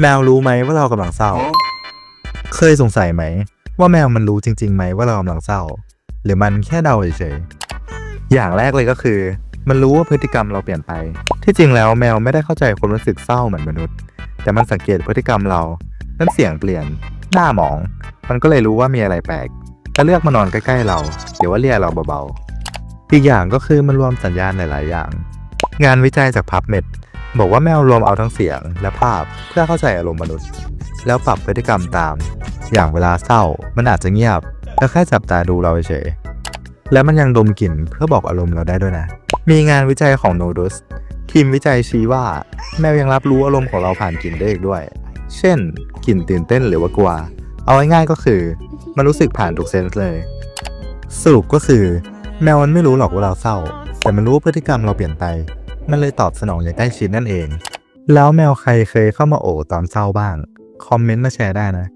แมวรู้ไหมว่าเรากำลังเศร้า เคยสงสัยไหม ว่าแมวมันรู้จริงๆไหมว่าเรากำลังเศร้า หรือมันแค่เดาเฉยๆอย่างแรกเลยก็คือ มันรู้ว่าพฤติกรรมเราเปลี่ยนไป ที่จริงแล้วแมวไม่ได้เข้าใจความรู้สึกเศร้าเหมือนมนุษย์ แต่มันสังเกตพฤติกรรมเราน้ำเสียงเปลี่ยน หน้าหมอง มันก็เลยรู้ว่ามีอะไรแปลกจะเลือกมานอนใกล้ๆเราหรือว่าเรียกเราเบาๆอีกอย่างก็คือมันรวมสัญญาณหลาย ๆ อย่าง งานวิจัยจากพับเม็ด บอกว่าแมวรวมเอาทั้งเสียงและภาพเพื่อเข้าใจอารมณ์มนุษย์ แล้วปรับพฤติกรรมตาม อย่างเวลาเศร้า มันอาจจะเงียบ แล้วแค่จับตาดูเราเฉยและมันยังดมกลิ่นเพื่อบอกอารมณ์เราได้ด้วยนะ มีงานวิจัยของโนดุสทีมวิจัยชี้ว่า แมวยังรับรู้อารมณ์ของเราผ่านกลิ่นได้อีกด้วย เช่นกลิ่นตื่นเต้นหรือว่ากลัว เอาง่ายๆก็คือ มันรู้สึกผ่านทุกเซนส์เลย สรุปก็คือ แมวมันไม่รู้หรอกว่าเราเศร้า แต่มันรู้พฤติกรรมเราเปลี่ยนไป มันเลยตอบสนองอย่างใกล้ชิดนั่นเอง แล้วแมวใครเคยเข้ามาโอบตอนเศร้าบ้าง คอมเมนต์มาแชร์ได้นะ